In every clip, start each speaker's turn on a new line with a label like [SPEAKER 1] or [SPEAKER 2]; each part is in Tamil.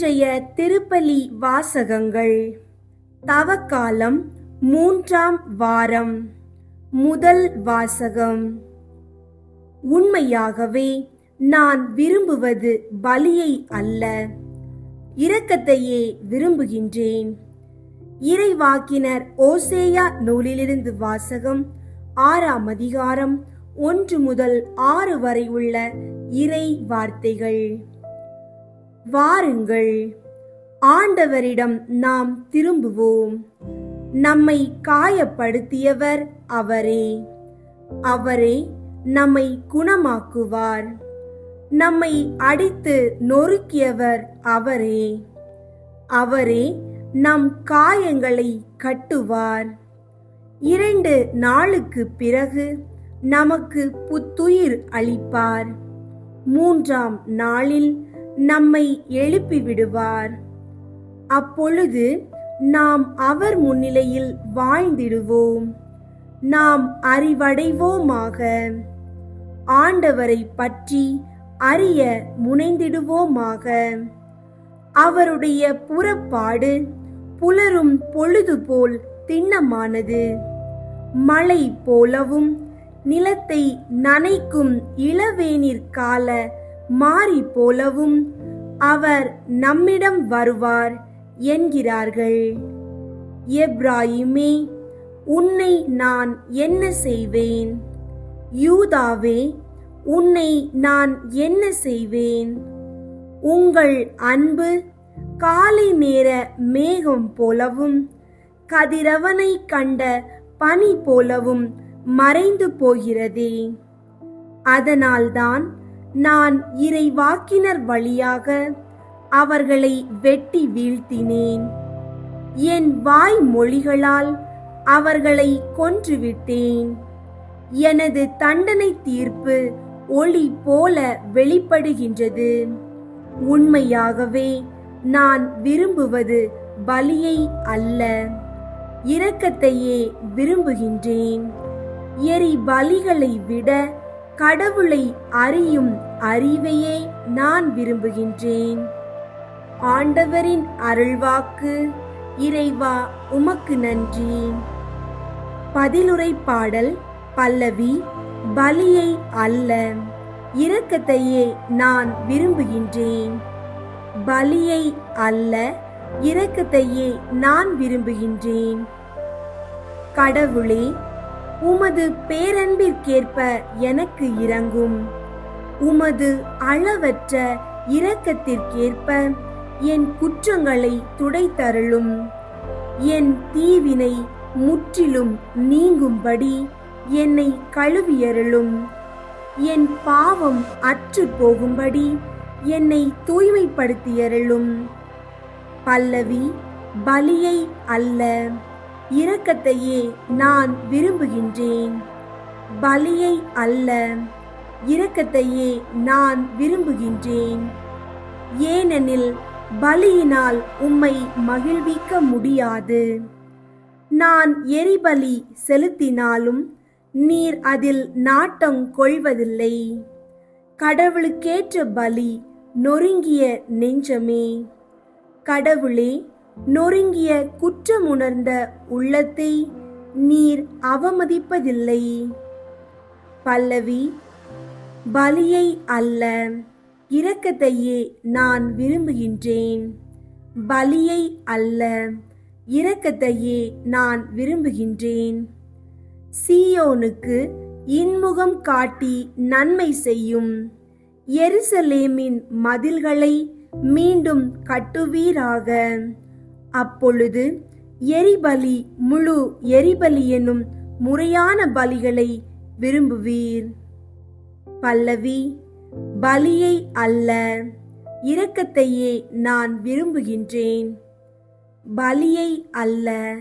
[SPEAKER 1] இன்றைய திருப்பலி வாசகங்கள். தவக்காலம் மூன்றாம் வாரம். முதல் வாசகம். உண்மையாகவே நான் விரும்புவது பலியை அல்ல. இரக்கத்தையே விரும்புகின்றேன். இறைவாக்கினர் ஓசேயா நூலிலிருந்து வாசகம் ஆறாம் அதிகாரம் ஒன்று முதல் ஆறு வரை உள்ள இறை வார்த்தைகள். வாருங்கள். ஆண்டவரிடம் நாம் திரும்புவோம். நம்மை காயப்படுத்தியவர் அவரே. அவரே நம்மை குணமாக்குவார். நம்மை அடித்து நொறுக்கியவர் அவரே. அவரே நம் காயங்களை கட்டுவார். இரண்டு நாளுக்கு பிறகு நமக்கு புத்துயிர் அளிப்பார். மூன்றாம் நாளில் நம்மை எழுப்பி விடுவார். அப்பொழுது நாம் அவர் முன்னிலையில் வாழ்ந்திடுவோம். நாம் அறிவடைவோமாக. ஆண்டவரை பற்றி அறிய முனைந்திடுவோமாக. அவருடைய புறப்பாடு புலரும் பொழுது போல் திண்ணமானது. மழை போலவும் நிலத்தை நனைக்கும் இளவேநீர் கால மாறி போலவும் அவர் நம்மிடம் வருவார் என்கிறார்கள். எப்ராயிமே உன்னை நான் என்ன செய்வேன்? யூதாவே உன்னை நான் என்ன செய்வேன்? உங்கள் அன்பு காலை நேர மேகம் போலவும் கதிரவனை கண்ட பனி போலவும் மறைந்து போகிறதே. அதனால்தான் நான் இறைவாக்கினர் வழியாக அவர்களை வெட்டி வீழ்த்தினேன். என் வாய் மொழிகளால் அவர்களை கொன்றுவிட்டேன். எனது தண்டனை தீர்ப்பு ஒளி போல வெளிப்படுகின்றது. உண்மையாகவே நான் விரும்புவது பலியை அல்ல. இரக்கத்தையே விரும்புகின்றேன். எரி பலிகளை விட கடவுளை அறியும் அறிவையே நான் விரும்புகின்றேன். ஆண்டவரின் அருள்வாக்கு இறைவா உமக்கு நன்றி. பதிலுரை பாடல் பல்லவி பலியை அல்ல இரக்கத்தையே நான் விரும்புகின்றேன். பலியை அல்ல இரக்கத்தையே நான் விரும்புகின்றேன். கடவுளே உமது பேரன்பிற்கேற்ப எனக்கு இறங்கும் உமது அளவற்ற இரக்கத்திற்கேற்ப என் குற்றங்களை துடைத்தருளும். என் தீவினை முற்றிலும் நீங்கும்படி என்னை கழுவியருளும். என் பாவம் அற்று போகும்படி என்னை தூய்மைப்படுத்தியருளும். பல்லவி பலியை அல்ல. இரக்கத்தையே நான் விரும்புகின்றேன். பலியை அல்ல இரக்கத்தையே நான் விரும்புகின்றேன். ஏனெனில் பலியினால் உம்மை மகிழ்விக்க முடியாது. நான் எரிபலி செலுத்தினாலும் நீர் அதில் நாட்டம் கொள்வதில்லை. கடவுளுக்கேற்ற பலி நொறுங்கிய நெஞ்சமே. கடவுளே நொறுங்கிய குற்றமுணர்ந்த உள்ளத்தை நீர் அவமதிப்பதில்லை. பல்லவி பலியை அல்ல இரக்கத்தையே நான் விரும்புகின்றேன். பலியை அல்ல இரக்கத்தையே நான் விரும்புகின்றேன். சீயோனுக்கு இன்முகம் காட்டி நன்மை செய்யும். எருசலேமின் மதில்களை மீண்டும் கட்டுவீராக. அப்பொழுது எரிபலி முழு எரிபலி எனும் முறையான பலிகளை விரும்புவீர். பல்லவி பலியை அல்ல இரக்கத்தையே நான் விரும்புகின்றேன். பலியை அல்ல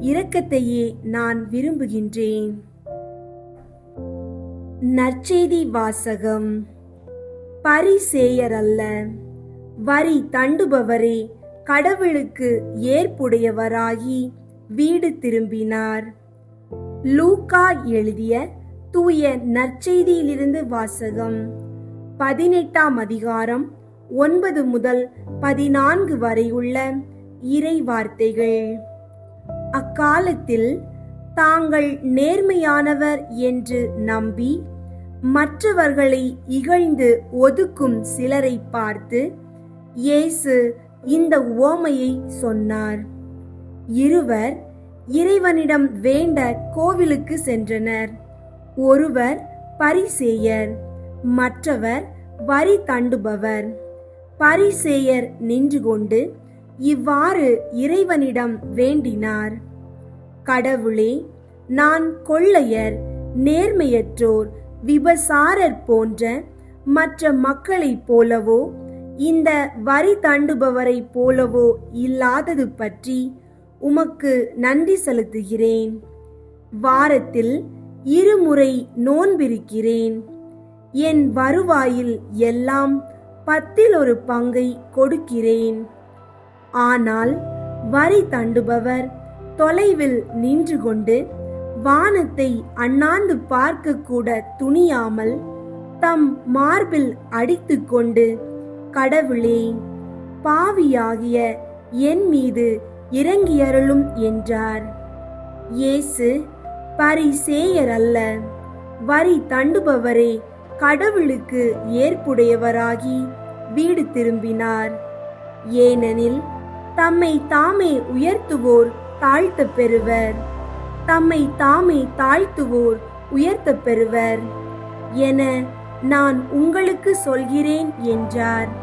[SPEAKER 1] இரக்கத்தையே நான் விரும்புகின்றேன். நற்செய்தி வாசகம். பரிசேயர் அல்ல வரி தண்டுபவரே கடவுளுக்கு ஏற்புடையவராகி வீடு திரும்பினார். லூக்கா எழுதிய தூய நற்செய்தியிலிருந்து வாசகம். பதினெட்டாம் அதிகாரம் ஒன்பது முதல் பதினான்கு வரையுள்ள இறை வார்த்தைகள் அக்காலத்தில் தாங்கள் நேர்மையானவர் என்று நம்பி மற்றவர்களை இகழ்ந்து ஒதுக்கும் சிலரை பார்த்து இயேசு இந்த உவமையை சொன்னார். இருவர் இறைவனிடம் வேண்ட கோவிலுக்கு சென்றனர். ஒருவர் பரிசேயர் மற்றவர் வரி தண்டுபவர். பரிசேயர் நின்று கொண்டு இவ்வாறு இறைவனிடம் வேண்டினார். கடவுளே நான் கொள்ளையர் நேர்மையற்றோர் விபசாரர் போன்ற மற்ற மக்களைப் போலவோ இந்த வரி தண்டுபவரைப் போலவோ இல்லாதது பற்றி உமக்கு நன்றி செலுத்துகிறேன். வாரத்தில் இருமுறை நோன்பிருக்கிறேன். என் வருவாயில் எல்லாம் பத்தில் ஒரு பங்கை கொடுக்கிறேன். ஆனால் வரி தண்டுபவர் தொலைவில் நின்று கொண்டு வானத்தை அண்ணாந்து பார்க்க கூட துணியாமல் தம் மார்பில் அடித்துக்கொண்டு கடவுளே பாவியாகிய என் மீது இறங்கியருளும் என்றார். இயேசு பரிசேயர் அல்ல வரி தண்டுபவரே கடவுளுக்கு ஏற்புடையவராகி வீடு திரும்பினார். ஏனெனில் தம்மை தாமே உயர்த்துவோர் தாழ்த்த பெறுவர். தம்மை தாமே தாழ்த்துவோர் உயர்த்த பெறுவர். என நான் உங்களுக்கு சொல்கிறேன் என்றார்.